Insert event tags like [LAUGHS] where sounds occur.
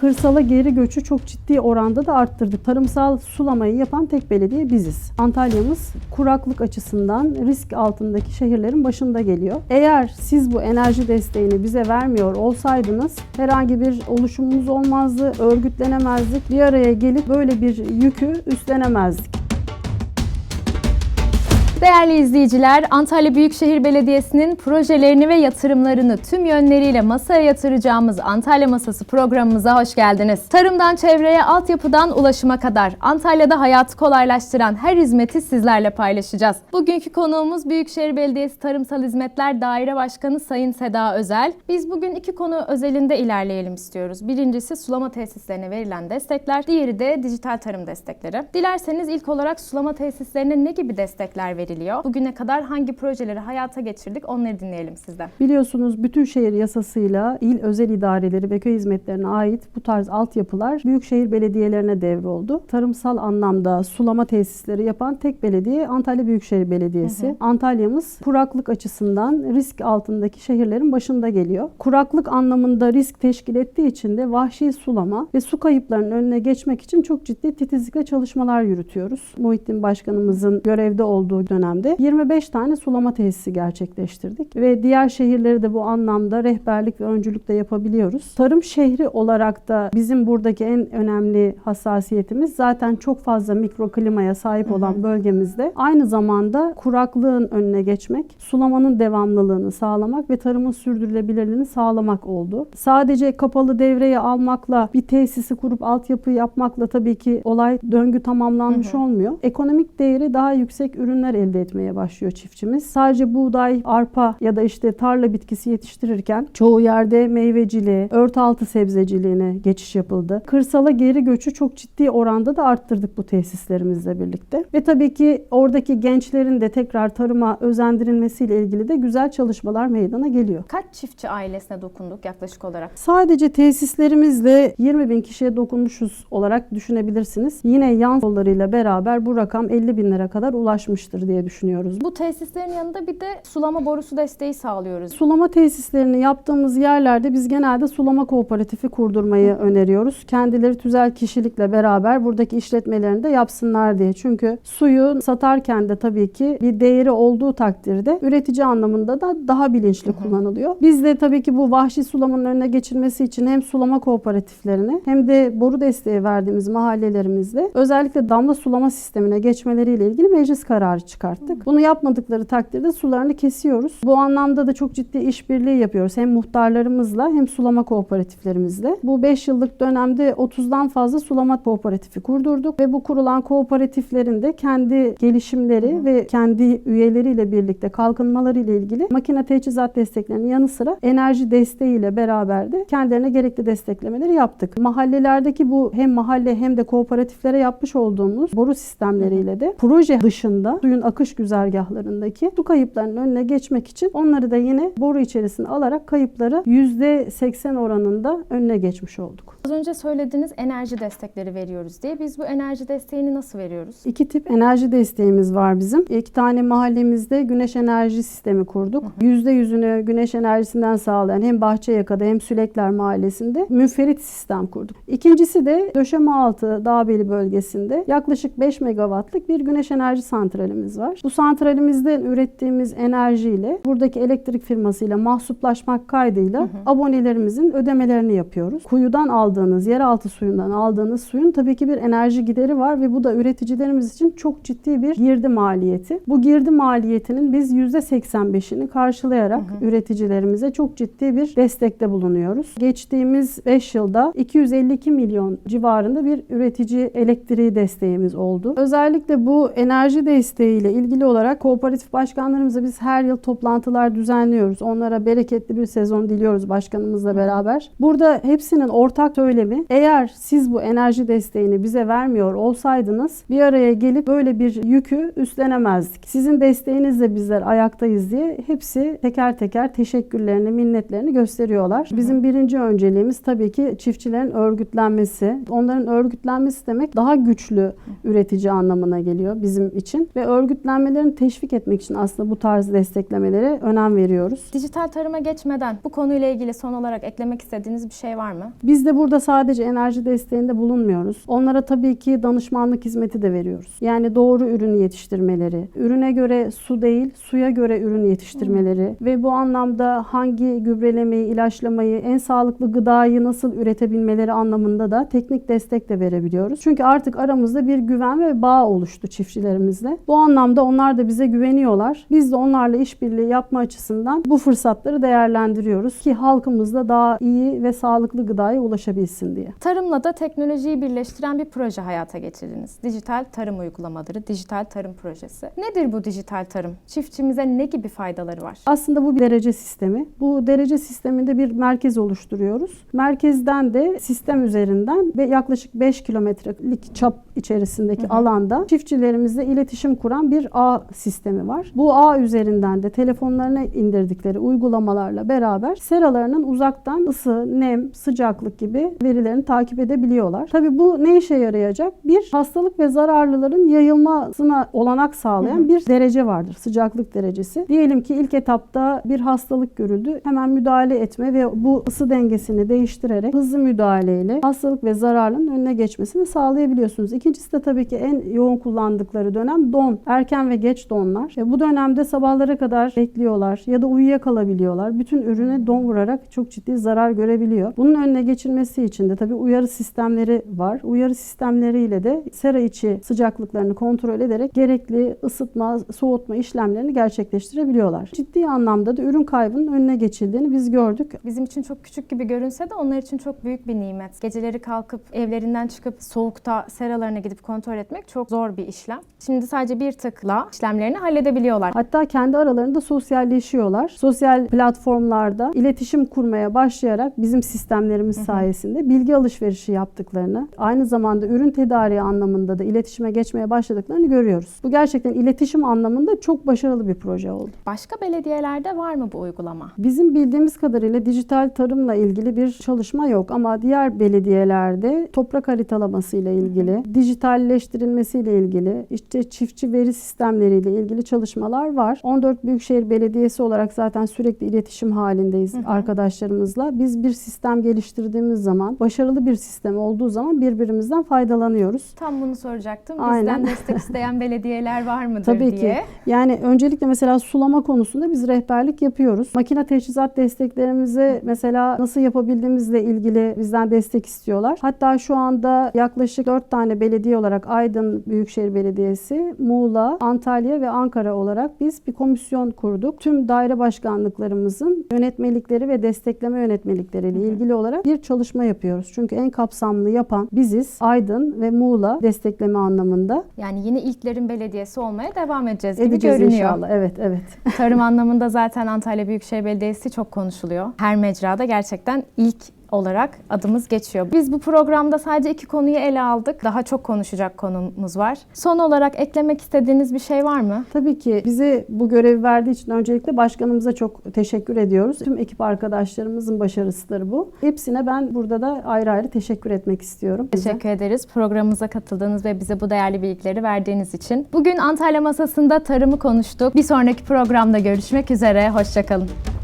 Kırsala geri göçü çok ciddi oranda da arttırdık. Tarımsal sulamayı yapan tek belediye biziz. Antalya'mız kuraklık açısından risk altındaki şehirlerin başında geliyor. Eğer siz bu enerji desteğini bize vermiyor olsaydınız herhangi bir oluşumumuz olmazdı, örgütlenemezdik. Bir araya gelip böyle bir yükü üstlenemezdik. Değerli izleyiciler, Antalya Büyükşehir Belediyesi'nin projelerini ve yatırımlarını tüm yönleriyle masaya yatıracağımız Antalya Masası programımıza hoş geldiniz. Tarımdan çevreye, altyapıdan ulaşıma kadar Antalya'da hayatı kolaylaştıran her hizmeti sizlerle paylaşacağız. Bugünkü konuğumuz Büyükşehir Belediyesi Tarımsal Hizmetler Daire Başkanı Sayın Seda Özel. Biz bugün iki konu özelinde ilerleyelim istiyoruz. Birincisi sulama tesislerine verilen destekler, diğeri de dijital tarım destekleri. Dilerseniz ilk olarak sulama tesislerine ne gibi destekler veriliyor? Bugüne kadar hangi projeleri hayata geçirdik onları dinleyelim sizden. Biliyorsunuz bütün şehir yasasıyla il özel idareleri ve köy hizmetlerine ait bu tarz altyapılar büyükşehir belediyelerine devroldu. Tarımsal anlamda sulama tesisleri yapan tek belediye Antalya Büyükşehir Belediyesi. Antalya'mız kuraklık açısından risk altındaki şehirlerin başında geliyor. Kuraklık anlamında risk teşkil ettiği için de vahşi sulama ve su kayıplarının önüne geçmek için çok ciddi titizlikle çalışmalar yürütüyoruz. Muhittin Başkanımızın görevde olduğu dönemde 25 tane sulama tesisi gerçekleştirdik ve diğer şehirleri de bu anlamda rehberlik ve öncülük de yapabiliyoruz. Tarım şehri olarak da bizim buradaki en önemli hassasiyetimiz zaten çok fazla mikroklimaya sahip olan bölgemizde aynı zamanda kuraklığın önüne geçmek, sulamanın devamlılığını sağlamak ve tarımın sürdürülebilirliğini sağlamak oldu. Sadece kapalı devreye almakla bir tesisi kurup altyapı yapmakla tabii ki olay döngü tamamlanmış olmuyor. Ekonomik değeri daha yüksek ürünler elde etmeye başlıyor çiftçimiz. Sadece buğday, arpa ya da işte tarla bitkisi yetiştirirken çoğu yerde meyveciliğe, ört altı sebzeciliğine geçiş yapıldı. Kırsala geri göçü çok ciddi oranda da arttırdık bu tesislerimizle birlikte. Ve tabii ki oradaki gençlerin de tekrar tarıma özendirilmesiyle ilgili de güzel çalışmalar meydana geliyor. Kaç çiftçi ailesine dokunduk yaklaşık olarak? Sadece tesislerimizle 20 bin kişiye dokunmuşuz olarak düşünebilirsiniz. Yine yan yollarıyla beraber bu rakam 50 binlere kadar ulaşmıştır diye düşünüyoruz. Bu tesislerin yanında bir de sulama borusu desteği sağlıyoruz. Sulama tesislerini yaptığımız yerlerde biz genelde sulama kooperatifi kurdurmayı öneriyoruz. Kendileri tüzel kişilikle beraber buradaki işletmelerini de yapsınlar diye. Çünkü suyu satarken de tabii ki bir değeri olduğu takdirde üretici anlamında da daha bilinçli kullanılıyor. Biz de tabii ki bu vahşi sulamanın önüne geçilmesi için hem sulama kooperatiflerine hem de boru desteği verdiğimiz mahallelerimizde özellikle damla sulama sistemine geçmeleriyle ilgili meclis kararı çıkarttık. Bunu yapmadıkları takdirde sularını kesiyoruz. Bu anlamda da çok ciddi işbirliği yapıyoruz. Hem muhtarlarımızla hem sulama kooperatiflerimizle. Bu 5 yıllık dönemde 30'dan fazla sulama kooperatifi kurdurduk ve bu kurulan kooperatiflerin de kendi gelişimleri ve kendi üyeleriyle birlikte kalkınmaları ile ilgili makine teçhizat desteklerinin yanı sıra enerji desteğiyle beraber de kendilerine gerekli desteklemeleri yaptık. Mahallelerdeki bu hem mahalle hem de kooperatiflere yapmış olduğumuz boru sistemleriyle de proje dışında suyun akış güzergahlarındaki su kayıplarının önüne geçmek için onları da yine boru içerisine alarak kayıpları %80 oranında önüne geçmiş olduk. Az önce söylediğiniz enerji destekleri veriyoruz diye. Biz bu enerji desteğini nasıl veriyoruz? İki tip enerji desteğimiz var bizim. İki tane mahallemizde güneş enerji sistemi kurduk. Yüzde yüzünü güneş enerjisinden sağlayan hem Bahçeyaka'da hem Sülekler Mahallesi'nde münferit sistem kurduk. İkincisi de Döşemealtı Dağbeli bölgesinde yaklaşık 5 megawattlık bir güneş enerji santralimiz var. Bu santralimizden ürettiğimiz enerjiyle buradaki elektrik firmasıyla mahsuplaşmak kaydıyla abonelerimizin ödemelerini yapıyoruz. Kuyudan aldığınız, yeraltı suyundan aldığınız suyun tabii ki bir enerji gideri var ve bu da üreticilerimiz için çok ciddi bir girdi maliyeti. Bu girdi maliyetinin biz %85'ini karşılayarak üreticilerimize çok ciddi bir destekte bulunuyoruz. Geçtiğimiz 5 yılda 252 milyon civarında bir üretici elektriği desteğimiz oldu. Özellikle bu enerji desteğiyle ilgili olarak kooperatif başkanlarımıza biz her yıl toplantılar düzenliyoruz. Onlara bereketli bir sezon diliyoruz başkanımızla beraber. Burada hepsinin ortak söylemi eğer siz bu enerji desteğini bize vermiyor olsaydınız bir araya gelip böyle bir yükü üstlenemezdik. Sizin desteğinizle bizler ayaktayız diye hepsi teker teker teşekkürlerini, minnetlerini gösteriyorlar. Bizim birinci önceliğimiz tabii ki çiftçilerin örgütlenmesi. Onların örgütlenmesi demek daha güçlü üretici anlamına geliyor bizim için ve örgütlenmelerini teşvik etmek için aslında bu tarz desteklemelere önem veriyoruz. Dijital tarıma geçmeden bu konuyla ilgili son olarak eklemek istediğiniz bir şey var mı? Biz de burada Burada sadece enerji desteğinde bulunmuyoruz. Onlara tabii ki danışmanlık hizmeti de veriyoruz. Yani doğru ürünü yetiştirmeleri, ürüne göre su değil, suya göre ürün yetiştirmeleri ve bu anlamda hangi gübrelemeyi, ilaçlamayı, en sağlıklı gıdayı nasıl üretebilmeleri anlamında da teknik destek de verebiliyoruz. Çünkü artık aramızda bir güven ve bağ oluştu çiftçilerimizle. Bu anlamda onlar da bize güveniyorlar. Biz de onlarla işbirliği yapma açısından bu fırsatları değerlendiriyoruz ki halkımız da daha iyi ve sağlıklı gıdaya ulaşabilsin diye. Tarımla da teknolojiyi birleştiren bir proje hayata geçirdiniz. Dijital tarım uygulamaları, dijital tarım projesi. Nedir bu dijital tarım? Çiftçimize ne gibi faydaları var? Aslında bu bir derece sistemi. Bu derece sisteminde bir merkez oluşturuyoruz. Merkezden de sistem üzerinden ve yaklaşık 5 kilometrelik çap içerisindeki alanda çiftçilerimizle iletişim kuran bir ağ sistemi var. Bu ağ üzerinden de telefonlarına indirdikleri uygulamalarla beraber seralarının uzaktan ısı, nem, sıcaklık gibi verilerini takip edebiliyorlar. Tabii bu ne işe yarayacak? Bir hastalık ve zararlıların yayılmasına olanak sağlayan bir derece vardır. Sıcaklık derecesi. Diyelim ki ilk etapta bir hastalık görüldü. Hemen müdahale etme ve bu ısı dengesini değiştirerek hızlı müdahaleyle hastalık ve zararın önüne geçmesini sağlayabiliyorsunuz. İkincisi de tabii ki en yoğun kullandıkları dönem don. Erken ve geç donlar. E bu dönemde sabahlara kadar bekliyorlar ya da uyuyakalabiliyorlar. Bütün ürüne don vurarak çok ciddi zarar görebiliyor. Bunun önüne geçilmesi için de tabii uyarı sistemleri var. Uyarı sistemleriyle de sera içi sıcaklıklarını kontrol ederek gerekli ısıtma, soğutma işlemlerini gerçekleştirebiliyorlar. Ciddi anlamda da ürün kaybının önüne geçildiğini biz gördük. Bizim için çok küçük gibi görünse de onlar için çok büyük bir nimet. Geceleri kalkıp evlerinden çıkıp soğukta seralarına gidip kontrol etmek çok zor bir işlem. Şimdi sadece bir tıkla işlemlerini halledebiliyorlar. Hatta kendi aralarında sosyalleşiyorlar. Sosyal platformlarda iletişim kurmaya başlayarak bizim sistemlerimiz sayesinde bilgi alışverişi yaptıklarını, aynı zamanda ürün tedariği anlamında da iletişime geçmeye başladıklarını görüyoruz. Bu gerçekten iletişim anlamında çok başarılı bir proje oldu. Başka belediyelerde var mı bu uygulama? Bizim bildiğimiz kadarıyla dijital tarımla ilgili bir çalışma yok ama diğer belediyelerde toprak haritalaması ile ilgili, dijitalleştirilmesiyle ilgili, işte çiftçi veri sistemleriyle ilgili çalışmalar var. 14 Büyükşehir Belediyesi olarak zaten sürekli iletişim halindeyiz arkadaşlarımızla. Biz bir sistem geliştirdiğimiz zaman, başarılı bir sistem olduğu zaman birbirimizden faydalanıyoruz. Tam bunu soracaktım. Aynen. Bizden destek isteyen [LAUGHS] belediyeler var mıdır Tabii diye. ki. Yani öncelikle mesela sulama konusunda biz rehberlik yapıyoruz. Makine teçhizat desteklerimizi mesela nasıl yapabildiğimizle ilgili bizden destek istiyorlar. Hatta şu anda yaklaşık 4 tane belediye olarak Aydın Büyükşehir Belediyesi, Muğla, Antalya ve Ankara olarak biz bir komisyon kurduk. Tüm daire başkanlıklarımızın yönetmelikleri ve destekleme yönetmelikleriyle ilgili olarak bir çalışma yapıyoruz. Çünkü en kapsamlı yapan biziz. Aydın ve Muğla destekleme anlamında. Yani yine ilklerin belediyesi olmaya devam edeceğiz gibi Edeceğiz görünüyor. inşallah. Evet, evet. Tarım anlamında zaten Antalya Büyükşehir Belediyesi çok konuşuluyor. Her mecrada gerçekten ilk olarak adımız geçiyor. Biz bu programda sadece iki konuyu ele aldık. Daha çok konuşacak konumuz var. Son olarak eklemek istediğiniz bir şey var mı? Tabii ki bize bu görevi verdiği için öncelikle başkanımıza çok teşekkür ediyoruz. Tüm ekip arkadaşlarımızın başarısıdır bu. Hepsine ben burada da ayrı ayrı teşekkür etmek istiyorum. Teşekkür ederiz programımıza katıldığınız ve bize bu değerli bilgileri verdiğiniz için. Bugün Antalya Masası'nda tarımı konuştuk. Bir sonraki programda görüşmek üzere. Hoşçakalın.